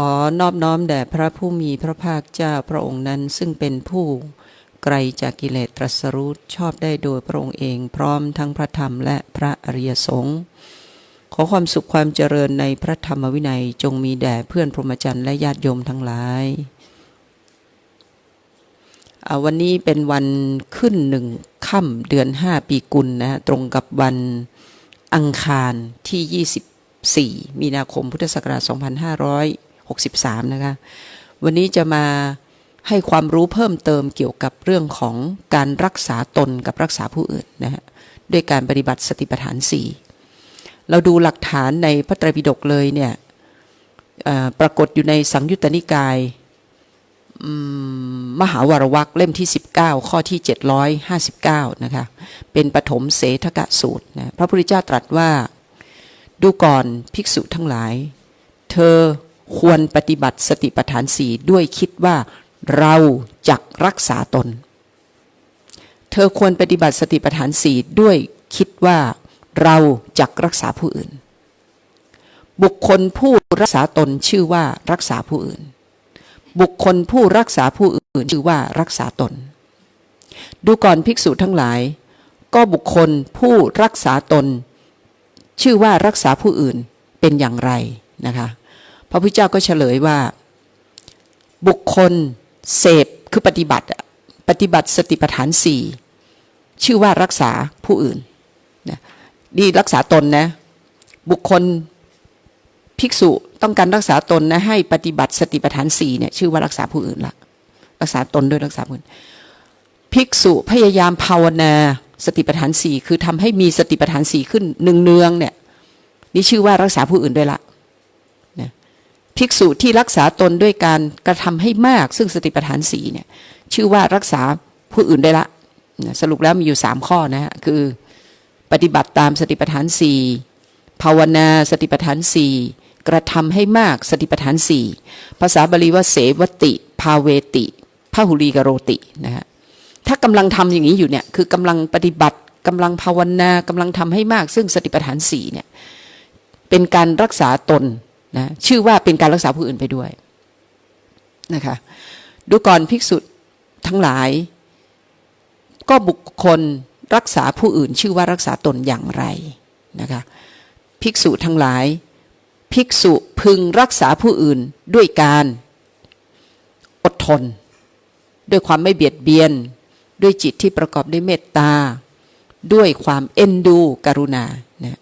ขอนอบน้อมแด่พระผู้มีพระภาคเจ้าพระองค์นั้นซึ่งเป็นผู้ไกลจากกิเลสตรัสรู้ชอบได้โดยพระองค์เองพร้อมทั้งพระธรรมและพระอริยสงฆ์ขอความสุขความเจริญในพระธรรมวินัยจงมีแด่เพื่อนพรหมจรรย์และญาติโยมทั้งหลายวันนี้เป็นวันขึ้นหนึ่งค่ำเดือนห้าปีกุลนะฮะตรงกับวันอังคารที่ 24 มีนาคมพุทธศักราช 63 นะคะ วันนี้จะมาให้ความรู้เพิ่มเติมเกี่ยวกับเรื่องของการรักษาตนกับรักษาผู้อื่นนะฮะด้วยการปฏิบัติสติปัฏฐาน 4 เราดูหลักฐานในพระไตรปิฎกเลยเนี่ยปรากฏอยู่ในสังยุตตนิกายมมหาวารวักเล่มที่ 19 ข้อที่ 759 นะคะ เป็นปฐมเสทกะสูตรนะพระพุทธเจ้าตรัสว่า ดูก่อนภิกษุทั้งหลาย เธอ ควรปฏิบัติสติปัฏฐานสี่ด้วยคิดว่าเราจักรักษาตน เธอควรปฏิบัติสติปัฏฐานสี่ด้วยคิดว่าเราจักรักษาผู้อื่น บุคคลผู้รักษาตนชื่อว่ารักษาผู้อื่น บุคคลผู้รักษาผู้อื่นชื่อว่ารักษาตน ดูก่อนภิกษุทั้งหลาย ก็บุคคลผู้รักษาตน ชื่อว่ารักษาผู้อื่นเป็นอย่างไรนะคะ พระพุทธเจ้าก็เฉลยว่า บุคคลเสพคือปฏิบัติปฏิบัติสติปัฏฐานสี่ชื่อว่ารักษาผู้อื่นนะดีรักษาตนนะ บุคคลภิกษุต้องการรักษาตนนะให้ปฏิบัติสติปัฏฐานสี่เนี่ยชื่อว่ารักษาผู้อื่นละรักษาตนด้วยรักษาผู้อื่นภิกษุพยายามภาวนาสติปัฏฐานสี่คือทำให้มีสติปัฏฐานสี่ขึ้นเนืองเนี่ยนี่ชื่อว่ารักษาผู้อื่นด้วยละ ภิกษุที่รักษาตนด้วยการกระทำให้มาก ซึ่งสติปัฏฐานสี่เนี่ยชื่อว่ารักษาผู้อื่นได้ละ สรุปแล้วมีอยู่สามข้อนะฮะคือปฏิบัติตามสติปัฏฐานสี่ภาวนาสติปัฏฐานสี่กระทำให้มากสติปัฏฐานสี่ภาษาบาลีว่าเสวติ ภาเวติพหุลีกโรตินะฮะถ้ากำลังทำอย่างนี้อยู่เนี่ยคือกำลังปฏิบัติกำลังภาวนากำลังทำให้มาก ซึ่งสติปัฏฐานสี่เนี่ยเป็นการรักษาตน นะชื่อว่าเป็นการรักษาผู้อื่นไปด้วยนะคะดูก่อนภิกษุทั้งหลาย ก็บุคคลรักษาผู้อื่น ชื่อว่ารักษาตนอย่างไรนะคะภิกษุทั้งหลาย ภิกษุพึงรักษาผู้อื่นด้วยการอดทน ด้วยความไม่เบียดเบียน ด้วยจิตที่ประกอบด้วยเมตตา ด้วยความเอ็นดูกรุณานะ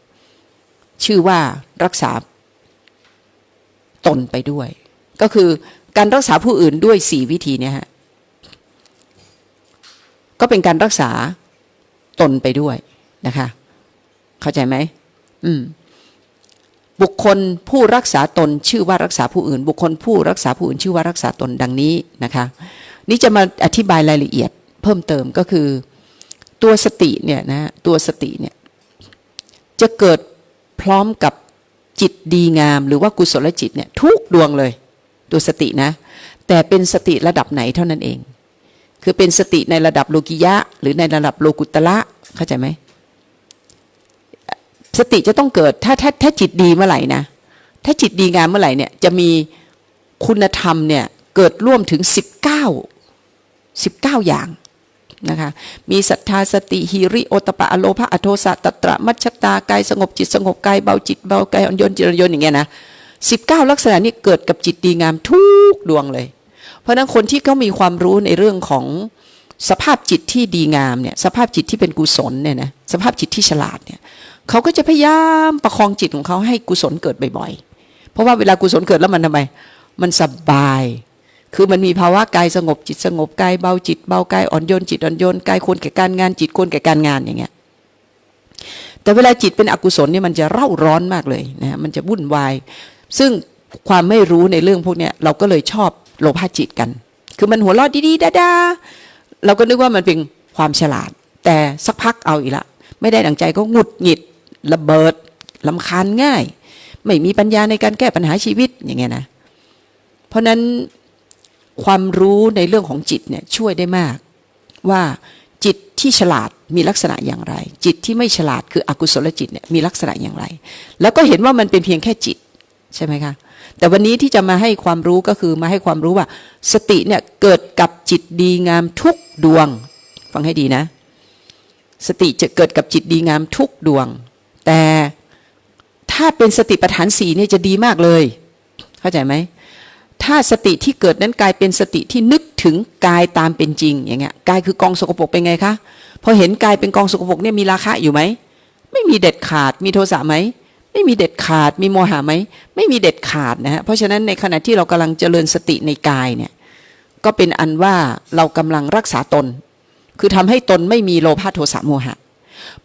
ชื่อว่ารักษา ตนไปด้วย ก็คือการรักษาผู้อื่นด้วยสี่วิธีเนี่ยฮะก็เป็นการรักษาตนไปด้วยนะคะ เข้าใจไหมอืมบุคคลผู้รักษาตนชื่อว่ารักษาผู้อื่น บุคคลผู้รักษาผู้อื่น ชื่อว่ารักษาตนดังนี้นะคะ นี่จะมาอธิบายรายละเอียดเพิ่มเติมก็คือ ตัวสติเนี่ยนะตัวสติเนี่ยจะเกิดพร้อมกับ จิตดีงาม หรือว่ากุศลจิตเนี่ยทุกดวงเลยตัวสตินะ แต่เป็นสติระดับไหนเท่านั้นเอง คือเป็นสติในระดับโลกิยะ หรือในระดับโลกุตละเข้าใจไหมสติจะต้องเกิดถ้าถ้าถ้าจิตดีเมื่อไหร่นะถ้าจิตดีงามเมื่อไหร่เนี่ยจะมีคุณธรรมเนี่ยเกิดร่วมถึง 19 19 อย่าง นะคะมีศรัทธาสติหิริโอตปะอโลภะอโทสะตตระมัชตากายสงบจิตสงบกายเบาจิตเบากายอ่อนโยนจิตอ่อนโยนอย่างเงี้ยนะสิบเก้าลักษณะนี้เกิดกับจิตดีงามทุกดวงเลย เพราะนั้นคนที่เขามีความรู้ในเรื่องของสภาพจิตที่ดีงามเนี่ยสภาพจิตที่เป็นกุศลเนี่ยนะสภาพจิตที่ฉลาดเนี่ยเขาก็จะพยายามประคองจิตของเขาให้กุศลเกิดบ่อยๆ เพราะว่าเวลากุศลเกิดแล้วมันทำไม มันสบาย คือมันมีภาวะกายสงบจิตสงบกายเบาจิตเบากายอ่อนโยนจิตอ่อนโยนกายควรแก่การงานจิตควรแก่การงานอย่างเงี้ยแต่เวลาจิตเป็นอกุศลเนี่ยมันจะเร่าร้อนมากเลยนะมันจะวุ่นวาย ซึ่งความไม่รู้ในเรื่องพวกเนี้ยเราก็เลยชอบโลภะจิตกัน คือมันหัวเราะดีๆดาๆเราก็นึกว่ามันเป็นความฉลาด แต่สักพักเอาอีกละ ไม่ได้ดังใจก็หงุดหงิดระเบิดลำคาญง่าย ไม่มีปัญญาในการแก้ปัญหาชีวิตอย่างเงี้ยนะ เพราะนั้น ความรู้ในเรื่องของจิตเนี่ยช่วยได้มากว่าจิตที่ฉลาดมีลักษณะอย่างไร จิตที่ไม่ฉลาดคืออกุศลจิตเนี่ยมีลักษณะอย่างไร แล้วก็เห็นว่ามันเป็นเพียงแค่จิตใช่ไหมคะแต่วันนี้ที่จะมาให้ความรู้ก็คือมาให้ความรู้ว่า สติเนี่ยเกิดกับจิตดีงามทุกดวง ฟังให้ดีนะ สติจะเกิดกับจิตดีงามทุกดวง แต่ถ้าเป็นสติปัฏฐานสีเนี่ยจะดีมากเลย เข้าใจไหม ถ้าสติที่เกิดนั้นกลายเป็นสติที่นึกถึงกายตามเป็นจริงอย่างเงี้ยกายคือกองสกปรกเป็นไงคะพอเห็นกายเป็นกองสกปรกเนี่ยมีราคะอยู่ไหมไม่มีเด็ดขาดมีโทสะไหมไม่มีเด็ดขาดมีโมหะไหมไม่มีเด็ดขาดนะฮะเพราะฉะนั้นในขณะที่เรากำลังเจริญสติในกายเนี่ยก็เป็นอันว่าเรากำลังรักษาตน คือทำให้ตนไม่มีโลภะโทสะโมหะ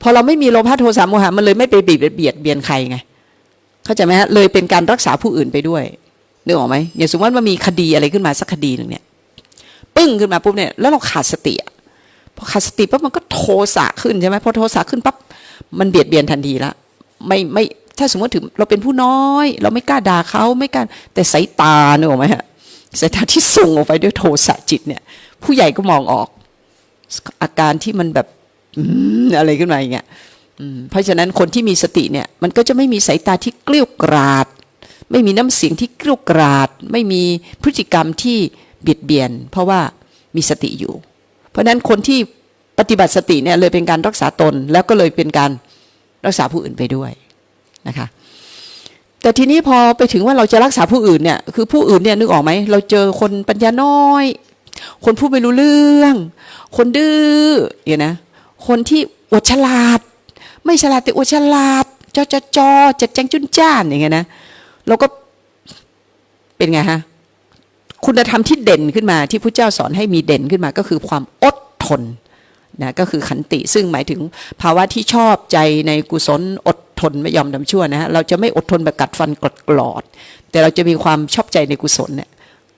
พอเราไม่มีโลภะโทสะโมหะมันเลยไม่ไปเบียดเบียดเบียนใครไงเข้าใจไหมฮะเลยเป็นการรักษาผู้อื่นไปด้วย นึกออกไหมอย่างสมมติว่ามีคดีอะไรขึ้นมาสักคดีหนึ่งเนี่ย ปึ้งขึ้นมาปุ๊บเนี่ยแล้วเราขาดสติพอขาดสติปั๊บมันก็โทสะขึ้นใช่ไหมพอโทสะขึ้นปั๊บมันเบียดเบียนทันทีละไม่ไม่ถ้าสมมติถึงเราเป็นผู้น้อย เราไม่กล้าด่าเขาไม่กล้าแต่สายตาเนกออกไหมฮะสายตาที่ส่งออกไปด้วยโทสะจิตเนี่ย ผู้ใหญ่ก็มองออก อาการที่มันแบบอะไรขึ้นมาอย่างเงี้ยเพราะฉะนั้นคนที่มีสติเนี่ย มันก็จะไม่มีสายตาที่เกลี้ยกราด ไม่มีน้ำเสียงที่กลี้ยวกราด ไม่มีพฤติกรรมที่เบียดเบียน เพราะว่ามีสติอยู่ เพราะฉะนั้นคนที่ปฏิบัติสติเนี่ยเลยเป็นการรักษาตน แล้วก็เลยเป็นการรักษาผู้อื่นไปด้วยนะคะแต่ทีนี้พอไปถึงว่าเราจะรักษาผู้อื่นเนี่ยคือผู้อื่นเนี่ยนึกออกไหมเราเจอคนปัญญาน้อย คนพูดไม่รู้เรื่อง คนดื้อเนี่ยนะคนที่อวดฉลาด ไม่ฉลาดแต่อวดฉลาดจอจอจอจัดแจงจุนจ้านอย่างเงี้ยนะ เราก็เป็นไงฮะคุณธรรมที่เด่นขึ้นมาที่พระเจ้าสอนให้มีเด่นขึ้นมาก็คือความอดทนนะก็คือขันติซึ่งหมายถึงภาวะที่ชอบใจในกุศลอดทนไม่ยอมดำชั่วนะฮะเราจะไม่อดทนแบบกัดฟันกรดกรอด แต่เราจะมีความชอบใจในกุศลเนี่ย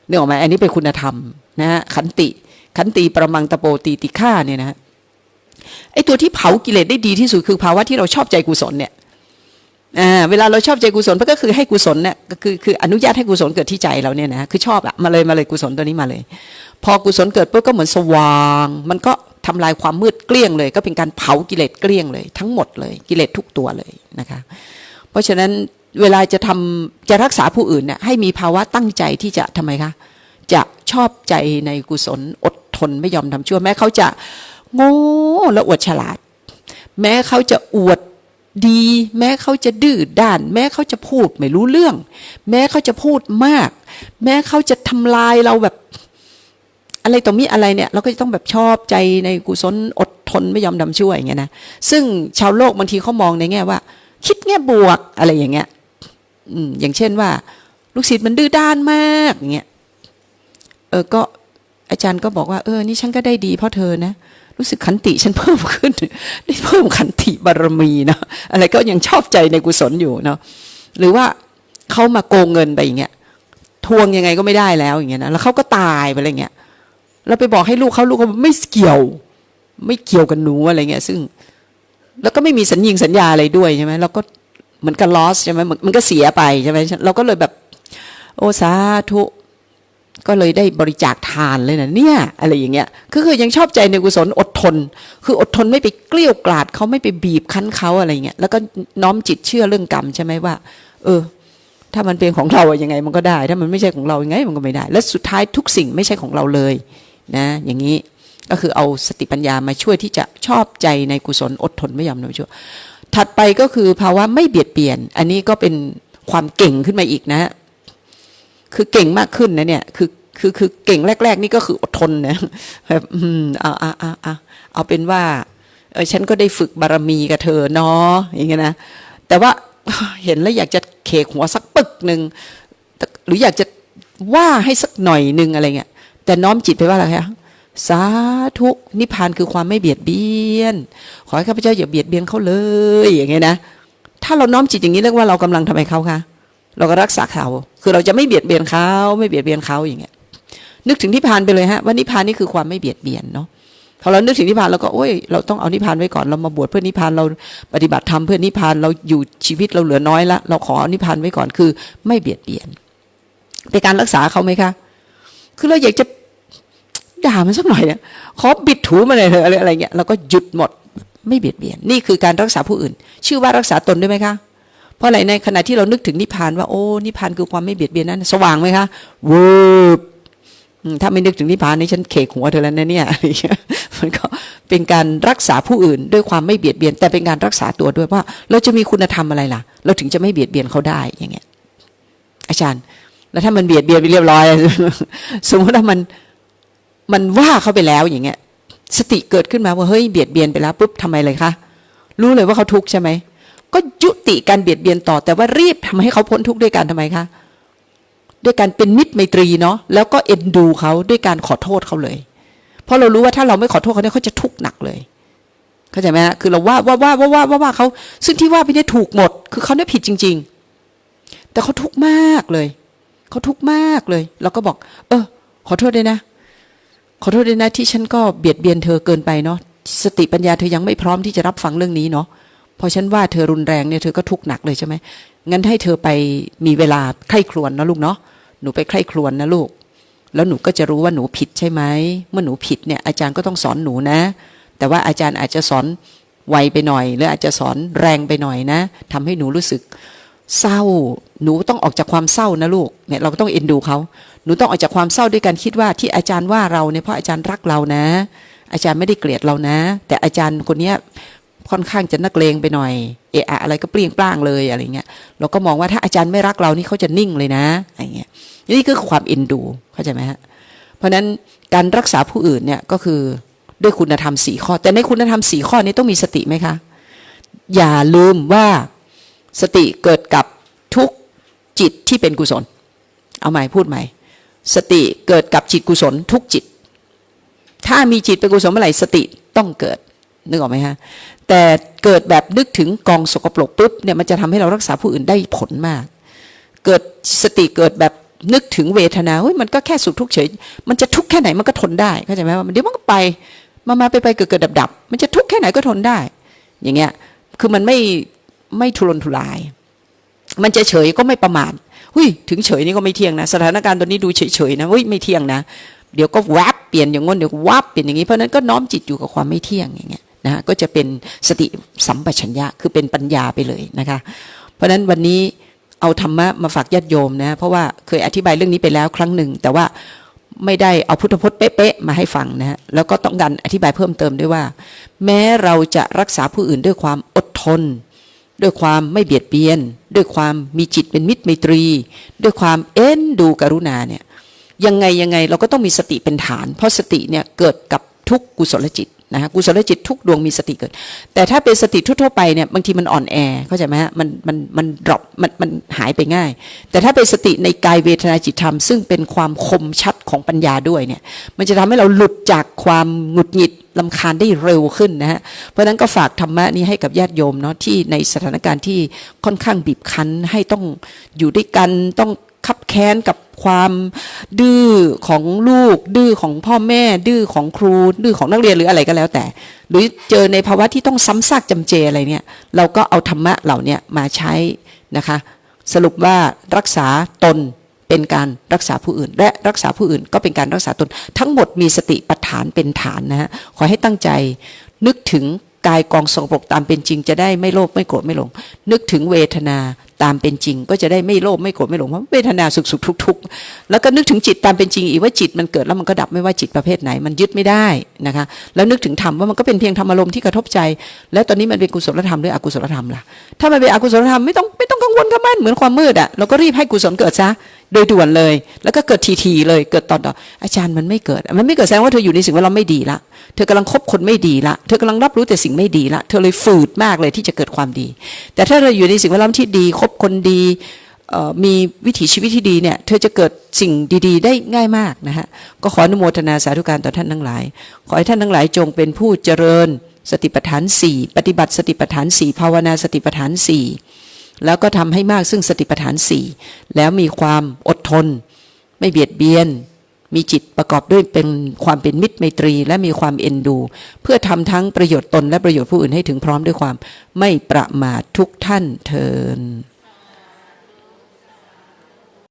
นึกออกไหมอันนี้เป็นคุณธรรมนะฮะขันติ ขันติประมังตะโปตีติฆ่าเนี่ยนะฮะไอตัวที่เผากิเลสได้ดีที่สุดคือภาวะที่เราชอบใจกุศลเนี่ย เวลาเราชอบใจกุศลก็คือให้กุศลเนี่ยก็คือคืออนุญาตให้กุศลเกิดที่ใจเราเนี่ยนะคือชอบอะมาเลยมาเลยกุศลตัวนี้มาเลย พอกุศลเกิดปุ๊บก็เหมือนสว่าง มันก็ทำลายความมืดเกลี้ยงเลย ก็เป็นการเผากิเลสเกลี้ยงเลย ทั้งหมดเลยกิเลสทุกตัวเลยนะคะ เพราะฉะนั้นเวลาจะทำจะรักษาผู้อื่นเนี่ยให้มีภาวะตั้งใจที่จะทำไมคะจะชอบใจในกุศลอดทนไม่ยอมทำชั่ว แม้เขาจะโง่และอวดฉลาด แม้เขาจะอวด ดี แม้เขาจะดื้อด้าน แม้เขาจะพูดไม่รู้เรื่อง แม้เขาจะพูดมาก แม้เขาจะทำลายเราแบบ อะไรต่อมีอะไรเนี่ย เราก็จะต้องแบบชอบใจในกุศลอดทนไม่ยอมดำช่วยอย่างเงี้ยนะซึ่งชาวโลกบางทีเขามองในแง่ว่า คิดแง่บวกอะไรอย่างเงี้ยอืมอย่างเช่นว่า ลูกศิษย์มันดื้อด้านมากอย่างเงี้ยเออก็อาจารย์ก็บอกว่าเออนี่ฉันก็ได้ดีเพราะเธอนะ รู้สึกขันติฉันเพิ่มขึ้นได้เพิ่มขันติบารมีเนาะอะไรก็ยังชอบใจในกุศลอยู่เนาะหรือว่าเขามาโกงเงินไปอย่างเงี้ยทวงยังไงก็ไม่ได้แล้วอย่างเงี้ยนะแล้วเขาก็ตายไปอะไรเงี้ยเราไปบอกให้ลูกเขาลูกเขาไม่เกี่ยว ไม่เกี่ยวกับหนูอะไรเงี้ย ซึ่ง แล้วก็ไม่มีสัญญิงสัญญาอะไรด้วยใช่ไหมเราก็เหมือนกับ loss ใช่ไหมมันมันก็เสียไปใช่ไหมเราก็เลยแบบ โอ้สาธุ ก็เลยได้บริจาคทานเลยนะเนี่ยอะไรอย่างเงี้ยก็คือยังชอบใจในกุศลอดทน คืออดทนไม่ไปเกลี้ยวกราดเขาไม่ไปบีบคั้นเขาอะไรเงี้ยแล้วก็น้อมจิตเชื่อเรื่องกรรมใช่ไหมว่า เออ ถ้ามันเป็นของเราอะยังไงมันก็ได้ ถ้ามันไม่ใช่ของเรายังไงมันก็ไม่ได้ และสุดท้ายทุกสิ่งไม่ใช่ของเราเลย นะ อย่างนี้ก็คือเอาสติปัญญามาช่วยที่จะชอบใจในกุศลอดทนไม่ยอมนำชั่วถัดไปก็คือภาวะไม่เบียดเบียน อันนี้ก็เป็นความเก่งขึ้นมาอีกนะ คือเก่งมากขึ้นนะเนี่ยคือคือคือเก่งแรก ๆ นี่ก็คืออดทนนะแบบอืมเอาเอาเอาเอาเอาเป็นว่าเออฉันก็ได้ฝึกบารมีกับเธอเนาะอย่างเงี้ยนะแต่ว่าเห็นแล้วอยากจะเคกหัวสักปึกหนึ่งหรืออยากจะว่าให้สักหน่อยหนึ่งอะไรเงี้ยแต่น้อมจิตไปว่าอะไรคะสาธุนิพพานคือความไม่เบียดเบียน ขอให้ข้าพเจ้าอย่าเบียดเบียนเขาเลย อย่างเงี้ยนะถ้าเราน้อมจิตอย่างนี้เรียกว่าเรากำลังทำไมเขาคะ เราก็รักษาเขา คือเราจะไม่เบียดเบียนเขาไม่เบียดเบียนเขาอย่างเงี้ย นึกถึงนิพพานไปเลยฮะว่านิพพานนี่คือความไม่เบียดเบียนเนาะพอเรานึกถึงนิพพานเราก็โอ้ยเราต้องเอานิพพานไว้ก่อนเรามาบวชเพื่อนิพพานเราปฏิบัติธรรมเพื่อนิพพานเราอยู่ชีวิตเราเหลือน้อยละเราขออนิพพานไว้ก่อนคือ ไม่เบียดเบียนเป็นการรักษาเขาไหมคะ คือเราอยากจะด่ามันสักหน่อยเนี่ยขอบิดถูมาเลยเถอะอะไรอะไรเงี้ยเราก็หยุดหมด ไม่เบียดเบียน นี่คือการรักษาผู้อื่น ชื่อว่ารักษาตนด้วยไหมคะ เพราะอะไรในขณะที่เรานึกถึงนิพพานว่าโอ้นิพพานคือความไม่เบียดเบียนนั้นสว่างไหมคะวืบอืมถ้าไม่นึกถึงนิพพานนี่ฉันเคกหัวเธอแล้วนะเนี่ยมันก็เป็นการรักษาผู้อื่นด้วยความไม่เบียดเบียน แต่เป็นการรักษาตัวด้วยว่า เราจะมีคุณธรรมอะไรล่ะ เราถึงจะไม่เบียดเบียนเขาได้อย่างเงี้ย อาจารย์ แล้วถ้ามันเบียดเบียนไปเรียบร้อย สมมติว่ามันมันว่าเขาไปแล้วอย่างเงี้ย สติเกิดขึ้นมาว่าเฮ้ยเบียดเบียนไปแล้วปุ๊บทำไมเลยคะรู้เลยว่าเขาทุกข์ใช่ไหม ก็ยุติการเบียดเบียนต่อ แต่ว่ารีบทำให้เขาพ้นทุกข์ด้วยการทำไมคะด้วยการเป็นมิตรไมตรีเนาะแล้วก็เอ็นดูเขาด้วยการขอโทษเขาเลย เพราะเรารู้ว่าถ้าเราไม่ขอโทษเขาเนี่ยเขาจะทุกข์หนักเลยเข้าใจไหมฮะคือเราว่าว่าว่าว่าว่าว่าว่าเขาซึ่งที่ว่าไปเนี่ยถูกหมด คือเขาเนี่ยผิดจริง ๆ แต่เขาทุกข์มากเลยเขาทุกข์มากเลย เราก็บอก เออ ขอโทษด้วยนะ ขอโทษด้วยนะที่ฉันก็เบียดเบียนเธอเกินไปเนาะสติปัญญาเธอยังไม่พร้อมที่จะรับฟังเรื่องนี้เนาะ พอฉันว่าเธอรุนแรงเนี่ยเธอก็ทุกข์หนักเลยใช่ไหมงั้นให้เธอไปมีเวลาใคร่ครวญนะลูกเนาะหนูไปใคร่ครวญนะลูก แล้วหนูก็จะรู้ว่าหนูผิดใช่ไหมเมื่อหนูผิดเนี่ยอาจารย์ก็ต้องสอนหนูนะ แต่ว่าอาจารย์อาจจะสอนไวไปหน่อย หรืออาจจะสอนแรงไปหน่อยนะทำให้หนูรู้สึกเศร้า หนูต้องออกจากความเศร้านะลูกเนี่ยเราก็ต้องเอ็นดูเขาหนูต้องออกจากความเศร้าด้วยการคิดว่าที่อาจารย์ว่าเราเนี่ยเพราะอาจารย์รักเรานะ อาจารย์ไม่ได้เกลียดเรานะ แต่อาจารย์คนเนี้ย ค่อนข้างจะนักเลงไปหน่อยเอะอะอะไรก็เปลี่ยงปล้างเลยอะไรเงี้ยเราก็มองว่าถ้าอาจารย์ไม่รักเรานี่เขาจะนิ่งเลยนะอะไรเงี้ยนี่คือความเอ็นดูเข้าใจไหมฮะเพราะฉะนั้นการรักษาผู้อื่นเนี่ยก็คือด้วยคุณธรรมสี่ข้อ แต่ในคุณธรรมสี่ข้อนี้ต้องมีสติไหมคะ อย่าลืมว่าสติเกิดกับทุกจิตที่เป็นกุศล เอาใหม่พูดใหม่ สติเกิดกับจิตกุศลทุกจิต ถ้ามีจิตเป็นกุศลเมื่อไหร่สติต้องเกิด นึกออกไหมฮะแต่เกิดแบบนึกถึงกองสกปรกปุ๊บเนี่ยมันจะทำให้เรารักษาผู้อื่นได้ผลมาก เกิดสติเกิดแบบนึกถึงเวทนาเฮ้ยมันก็แค่สุขทุกข์เฉย มันจะทุกข์แค่ไหนมันก็ทนได้เข้าใจไหมว่าเดี๋ยวมันก็ไปมามาไปไปเกิดเกิดดับดับมันจะทุกข์แค่ไหนก็ทนได้ อย่างเงี้ยคือมันไม่ไม่ทุรนทุราย มันจะเฉยก็ไม่ประมาทหุ้ยถึงเฉยนี่ก็ไม่เที่ยงนะ สถานการณ์ตัวนี้ดูเฉยๆนะหุ้ยไม่เที่ยงนะ เดี๋ยวก็แวบเปลี่ยนอย่างง้นเดี๋ยววับเปลี่ยนอย่างนี้เพราะนั้นก็น้อมจิตอยู่กับความไม่เที่ยงอย่างเงี้ย นะก็จะเป็นสติสัมปชัญญะคือเป็นปัญญาไปเลยนะคะ เพราะฉะนั้นวันนี้เอาธรรมะมาฝากญาติโยมนะเพราะว่าเคยอธิบายเรื่องนี้ไปแล้วครั้งหนึ่ง แต่ว่าไม่ได้เอาพุทธพจน์เป๊ะๆมาให้ฟังนะฮะแล้วก็ต้องการอธิบายเพิ่มเติมด้วยว่า แม้เราจะรักษาผู้อื่นด้วยความอดทน ด้วยความไม่เบียดเบียน ด้วยความมีจิตเป็นมิตรไมตรี ด้วยความเอ็นดูกรุณาเนี่ยยังไงยังไงเราก็ต้องมีสติเป็นฐาน เพราะสติเนี่ยเกิดกับทุกกุศลจิต นะฮะกุศลจิตทุกดวงมีสติเกิด แต่ถ้าเป็นสติทั่วๆไปเนี่ยบางทีมันอ่อนแอเข้าใจไหมฮะมันมันมันดรอปมันมันหายไปง่าย แต่ถ้าเป็นสติในกายเวทนาจิตธรรม ซึ่งเป็นความคมชัดของปัญญาด้วยเนี่ยมันจะทำให้เราหลุดจากความหงุดหงิดลำคาญได้เร็วขึ้นนะฮะ เพราะฉะนั้นก็ฝากธรรมะนี้ให้กับญาติโยมเนาะที่ในสถานการณ์ที่ค่อนข้างบีบคั้นให้ต้องอยู่ด้วยกันต้อง คับแค้นกับความดื้อของลูก ดื้อของพ่อแม่ ดื้อของครู ดื้อของนักเรียนหรืออะไรก็แล้วแต่ หรือเจอในภาวะที่ต้องซ้ำซากจำเจอะไรเนี่ยเราก็เอาธรรมะเหล่านี้มาใช้นะคะ สรุปว่ารักษาตนเป็นการรักษาผู้อื่น และรักษาผู้อื่นก็เป็นการรักษาตน ทั้งหมดมีสติปัฏฐานเป็นฐานนะฮะขอให้ตั้งใจ นึกถึงกายกองสกปรกตามเป็นจริงจะได้ไม่โลภไม่โกรธไม่หลง นึกถึงเวทนา ตามเป็นจริง ก็จะได้ไม่โลภไม่โกรธไม่หลงเพราะเวทนาสุขสุขทุกทุกแล้วก็นึกถึงจิตตามเป็นจริงอีกว่าจิตมันเกิดแล้วมันก็ดับไม่ว่าจิตประเภทไหน มันยึดไม่ได้นะคะแล้วนึกถึงธรรมว่ามันก็เป็นเพียงธรรมอารมณ์ที่กระทบใจ แล้วตอนนี้มันเป็นกุศลธรรมหรืออกุศลธรรมล่ะถ้ามันเป็นอกุศลธรรมไม่ต้องไม่ต้องกังวลกับมันเหมือนความมืดอะเราก็รีบให้กุศลเกิดซะ โดยด่วนเลย แล้วก็เกิดทีทีๆเลยเกิดตอนต่ออาจารย์มันไม่เกิด มันไม่เกิดแสดงว่าเธออยู่ในสิ่งแวดล้อมไม่ดีละเธอกำลังคบคนไม่ดีละเธอกำลังรับรู้แต่สิ่งไม่ดีละเธอเลยฝืดมากเลยที่จะเกิดความดี แต่ถ้าเราอยู่ในสิ่งแวดล้อมที่ดีคบคนดีมีวิถีชีวิตที่ดีเนี่ย เธอจะเกิดสิ่งดีๆ ได้ง่ายมากนะฮะ ก็ขออนุโมทนาสาธุการต่อท่านทั้งหลาย ขอให้ท่านทั้งหลายจงเป็นผู้เจริญสติปัฏฐานสี่ปฏิบัติสติปัฏฐานสี่ภาวนาสติปัฏฐานสี่ แล้วก็ทำให้มากซึ่งสติปัฏฐานสี่แล้วมีความอดทน ไม่เบียดเบียน มีจิตประกอบด้วยเป็นความเป็นมิตรไมตรี และมีความเอ็นดู เพื่อทำทั้งประโยชน์ตนและประโยชน์ผู้อื่นให้ถึงพร้อมด้วยความไม่ประมาททุกท่านเทิน